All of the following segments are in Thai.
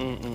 อืมอื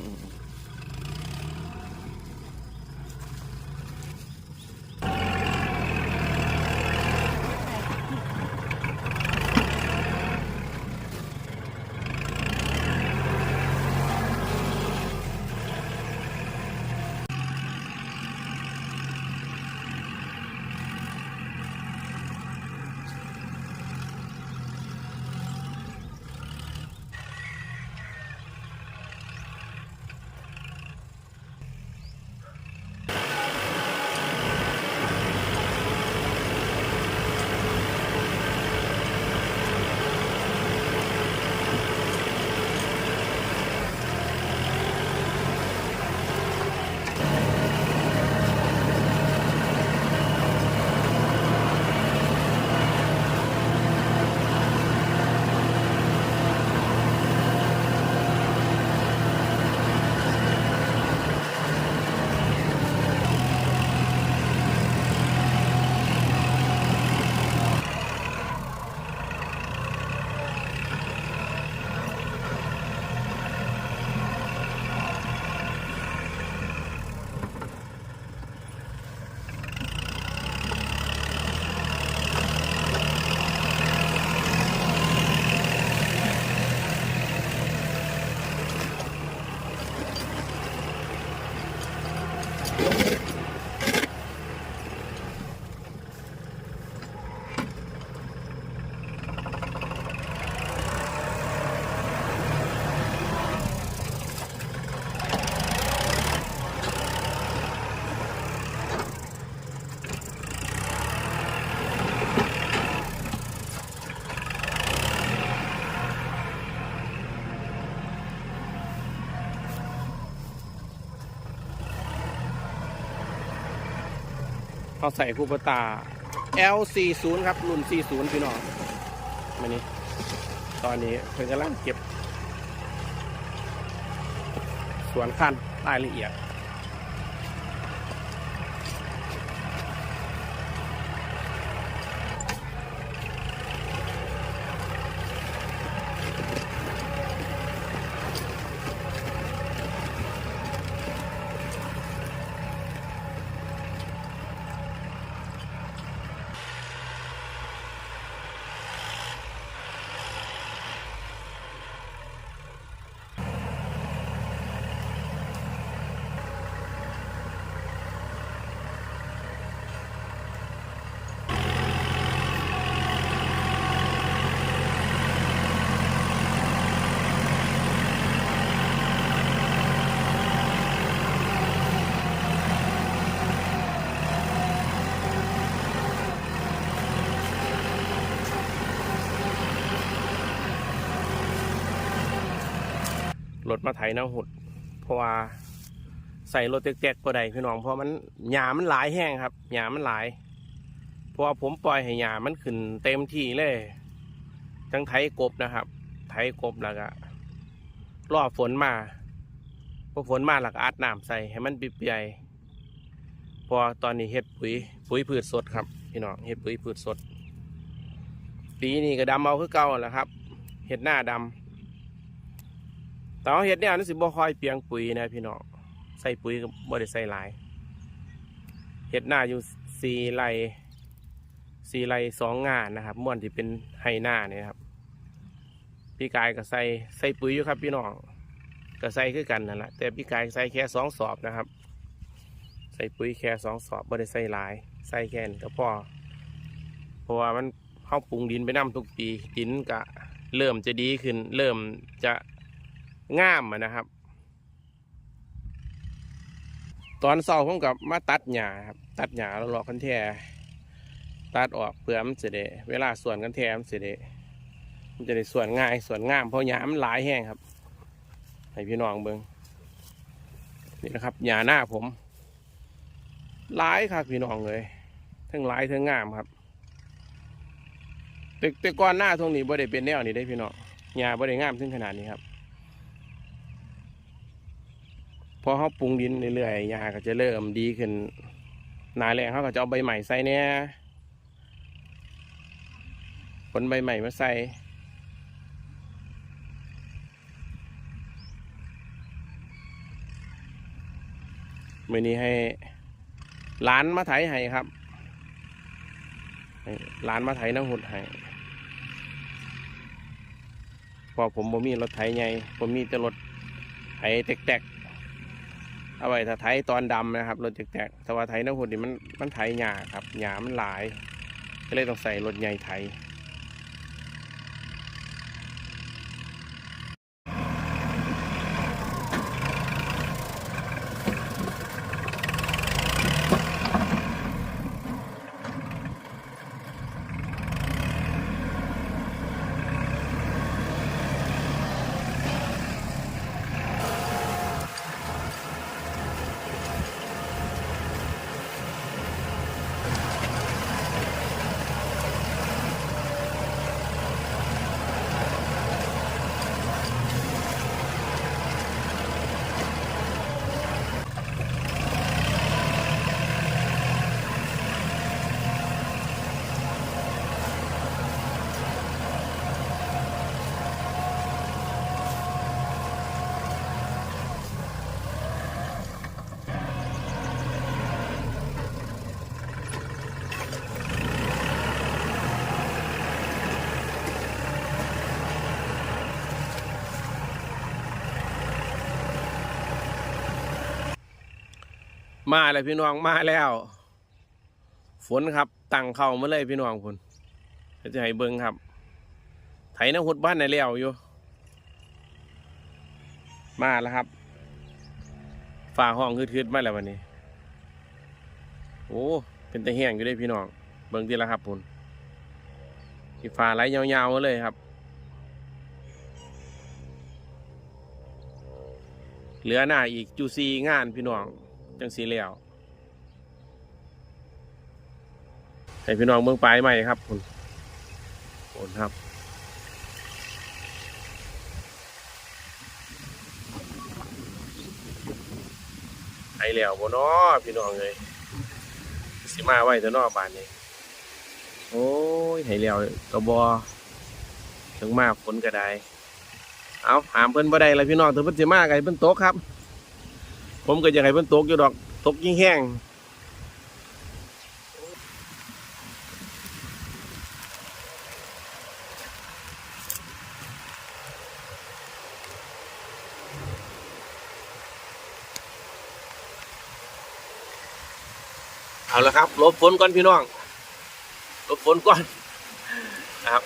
เขาใส่คูปตา L40 ครับ รุ่น 40 พี่น้องมานี่ตอนนี้เพิ่งกำลังเก็บ ส่วนขั้นรายละเอียด มาไถน้ำหุดเพราะว่าใส่รถแตกๆก็ได้พี่น้องเพราะมันหญ้ามันหลายแห้งครับหญ้ามันหลายเพราะว่าผมปล่อยให้หญ้ามันขึ้นเต็มที่เลยทั้งไถกบนะครับ ไถกบแล้วก็รอฝนมาพอฝนมาแล้วก็อัดน้ำใส่ให้มันเปียกๆพอตอนนี้เฮ็ดปุ๋ยปุ๋ยพืชสดครับพี่น้องเฮ็ดปุ๋ยพืชสด ปีนี้ก็ดำเอาคือเก่าแหละครับเฮ็ดหน้าดำ แต่เห็ดเนี่ยนั่นสิบ่ค่อยเปียงปุ๋ยนะพี่น้องใส่ปุ๋ยก็บ่ได้ใส่หลายเห็ดหน้าอยู่สี่ไร่สี่ไร่สองงานนะครับม่วนที่เป็นไฮหน้าเนี่ยครับ พี่กายก็ใส่ใส่ปุ๋ยอยู่ครับ พี่น้องก็ใส่คือกันนั่นแหละแต่พี่กายใส่แค่สองสอบนะครับ ใส่ปุ๋ยแค่สองสอบบ่ได้ใส่หลาย ใส่แค่นี้ก็พอเพราะว่ามันเข้าปรุงดินไปน้ำทุกปีดินก็เริ่มจะดีขึ้น เริ่มจะ ง่ามนะครับ ตอนเสาร์ผมกับมาตัดหญ้าครับตัดหญ้าแล้วหลอกันแท่ตัดออกเพื่อมันจะได้เวลาส่วนกันแท่มันจะได้มันจะได้ส่วนง่ายส่วนง่ามเพราะหญ้ามันหลายแห้งครับ ให้พี่น้องเบิงนี่นะครับหญ้าหน้าผมหลายครับพี่น้องเลยทั้งหลายทั้งงามครับแต่แต่ก่อนหน้าตรงนี้บ่ได้เป็นแนวนี้ได้พี่น้องหญ้าบ่ได้งามถึงขนาดนี้ครับ พอเขาปรุงดินเรื่อยๆหญ้าก็จะเริ่มดีขึ้นนาแรงเขาก็จะเอาใบใหม่ใส่เนี่ยผลใบใหม่มาใส่มื่อนี้ให้หลานมาไถให้ครับหลานมาไถน้ำหุดให้พอผมบ่มีรถไถใหญ่ผมมีแต่รถไถแตกๆ เอาไว้ถ้าไถตอนดำนะครับรถแตกๆแต่ว่าไถน้ำหุ่นนี่มันมันไถหยาครับหยามันหลาย ก็เลยต้องใส่รถใหญ่ไถ มาเลยพี่น้องมาแล้ว ฝนครับตั้งเข้ามาเลยพี่น้องคุณจะให้เบิ้งครับ ไถน้ำหุดบ้านในเลี้ยวอยู่ มาแล้วครับฝ่าห้องคืดๆมาแล้ววันนี้ โอ้เป็นตะแห้งอยู่ได้พี่น้อง เบิ้งทีละครับคุณที่ฝ่าไหลยาวๆมาเลยครับ เหลือหน้าอีกจูซีงานพี่น้อง จังสีแล้วให้พี่น้องเมืองปลายใหม่ครับคุณโอนครับไอแล้วบ่เนาะพี่น้องเลยสิมาไว้แต่นอกบ้านนี้โอ้ยไห้แล้วกระบอถึงมาฝนก็ได้ เอาหามเพิ่นบ่ได้ละพี่น้องถึงเพิ่นสิมาไงเพิ่นตกครับ ผมก็อยากให้เพิ่นตกอยู่ดอก ตกยิ่งแห้งเอาละครับลบฝนก่อนพี่น้องลบฝนก่อนนะครับ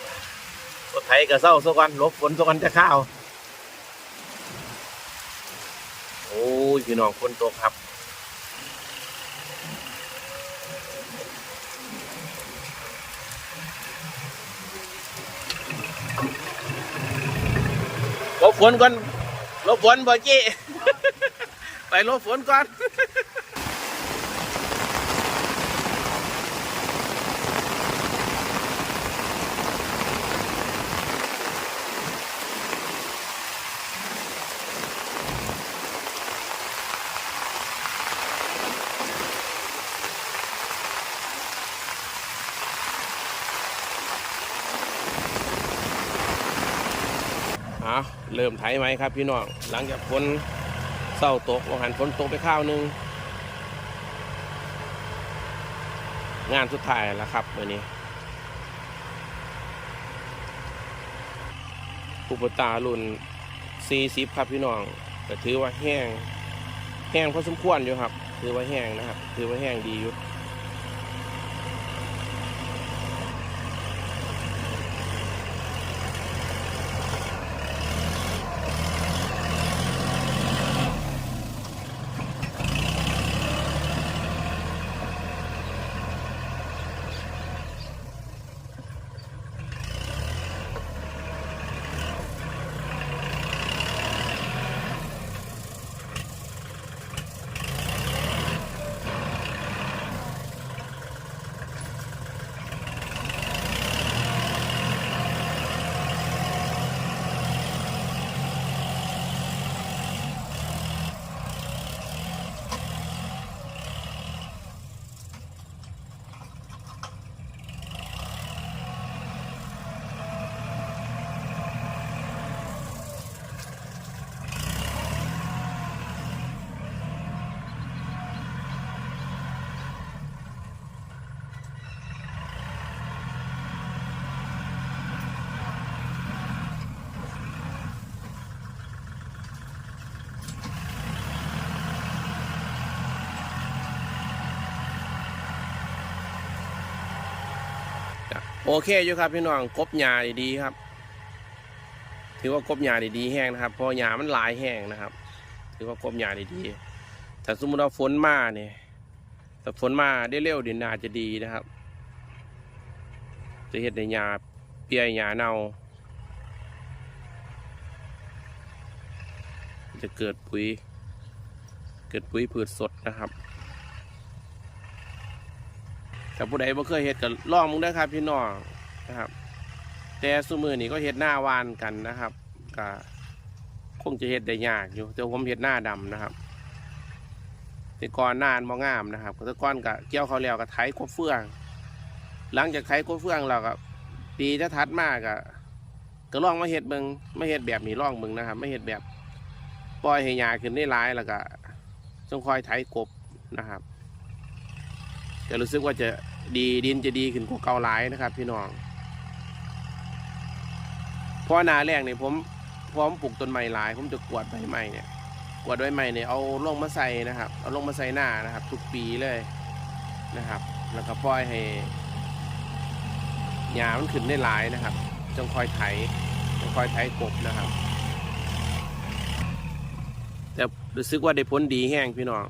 รถไถกระเซ้าซะก่อนลบฝนซะก่อนจะข้าว โอ้ ยพี่น้องคนตกครับลบฝนก่อนลบฝนบ่จี้ ไปลบฝนก่อน อะเริ่มไถไหมครับพี่น้อง หลังจากฝนเศร้าตกหันฝนตกไปข้าวหนึง งานสุดท้ายแล้วครับวันนี้อุปตารุ่น40ครับพี่น้องก็ถือว่าแห้ง แห้งพอสมควรอยู่ครับ ถือว่าแห้งนะครับ ถือว่าแห้งดีอยู่ โอเคอยู่ครับพี่น้องกบหญ้าดีๆครับ ถือว่ากบหญ้าดีๆแห้งนะครับเพอหญ้ามันหลายแห้งนะครับ ถือว่ากบหญ้าดีๆแต่สมมติว่าฝนมาเนี่ยแต่ฝนมาได้เร็วดี๋ยวนาจะดีนะครับ จะเห็ดในหญ้าเปียหญ้าเน่าจะเกิดปุ๋ย เกิดปุ๋ยพืชสดนะครับ แต่ผู้ใดบ่เคยเห็ดก็ลองมึงได้ครับพี่น้องนะครับ แต่สมือนี่ก็เห็ดหน้าวานกันนะครับก็คงจะเห็ดได้ยากอยู่แต่ผมเห็ดหน้าดำนะครับแต่ก่อนหน้านมองามนะครับแต่ก่อนก็เกี่ยวเขาวแล้วก็ไถกบเฟือง หลังจากไถกบเฟืองเราก็ปีถ้าทัดมากก็ก็ลองมาเห็ดเบิงไม่เห็ดแบบนี้ลองเบิงนะครับ ไม่เห็ดแบบปล่อยให้หญ้าขึ้นได้ร้ายแล้วก็จงคอยไถกบนะครับจะรู้สึกว่าจะ ดีดินจะดีขึ้นกว่าเก่าหลายนะครับ พี่น้องเพราะหนาแรกเนี่ยผมพร้อมปลูกต้นไม้หลาย ผมจะกวดใบไม้เนี่ยกวดใบไม้เนี่ยเอาลงมาใส่นะครับ เอาลงมาใส่หน้านะครับ ทุกปีเลยนะครับ แล้วก็ปล่อยให้หญ้ามันขึ้นได้หลายนะครับจงคอยไถจงคอยไถกบนะครับ แต่รู้สึกว่าได้ผลดีแห้งพี่น้อง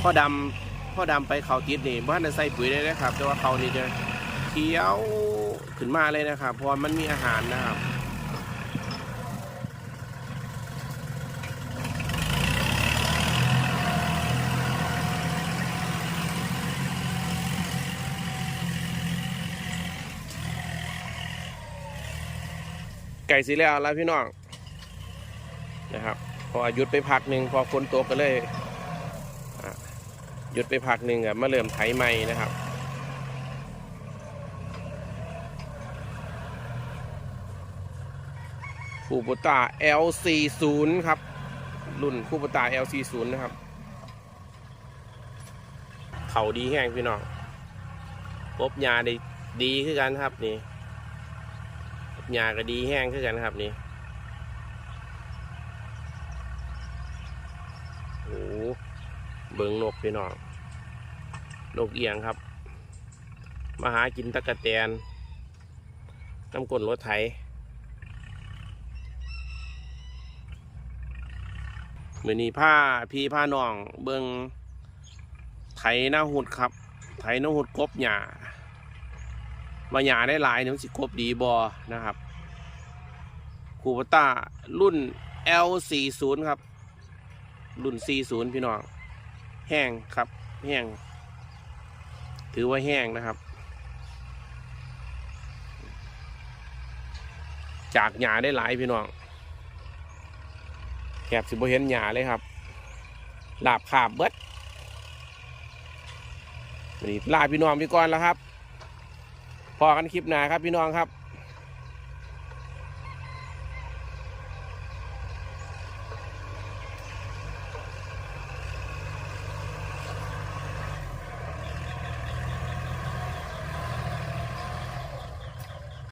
พ่อดำ พ่อดำไปเขาติดนี่บ้านจะใส่ปุ๋ยได้เลยครับ แต่ว่าเขานี่จะเขียวขึ้นมาเลยนะครับ เพราะมันมีอาหารนะครับไก่สีแล้วแล้วพี่น้องนะครับ พอหยุดไปพักหนึ่งพอฝนตกก็เลย หยุดไปพักหนึ่งอะมาเริ่มไถใหม่นะครับคูปตา L40 ครับ รุ่นคูปตา L40 นะครับ เขาดีแห้งพี่น้องปบยาได้ดีขึ้นกันครับนี่ปบยาก็ดีแห้งขึ้นกันครับนี่โอ้โหเบิงนกพี่น้อง นกเอียงครับ มาหากินตะกะแตนน้ำกลนรถไถมือนี้ผ้าพี่ผ้าน้องเบิงไถหน้าหุดครับ ไถหน้าหุดกบหญ้ามาหญ้าได้หลายเนี่ยสิกบดีบอนะครับคูปต้ารุ่น L40 ครับ รุ่น 40 พี่น้อง แห้งครับ แห้ง ถือว่าแห้งนะครับ จากหญ้าได้หลายพี่น้องแกบสิบเห็นหญ้าเลยครับลาบขาบเบิดนี่ลาพี่น้องพี่ก่อนแล้วครับพอกันคลิปหน้าครับพี่น้องครับ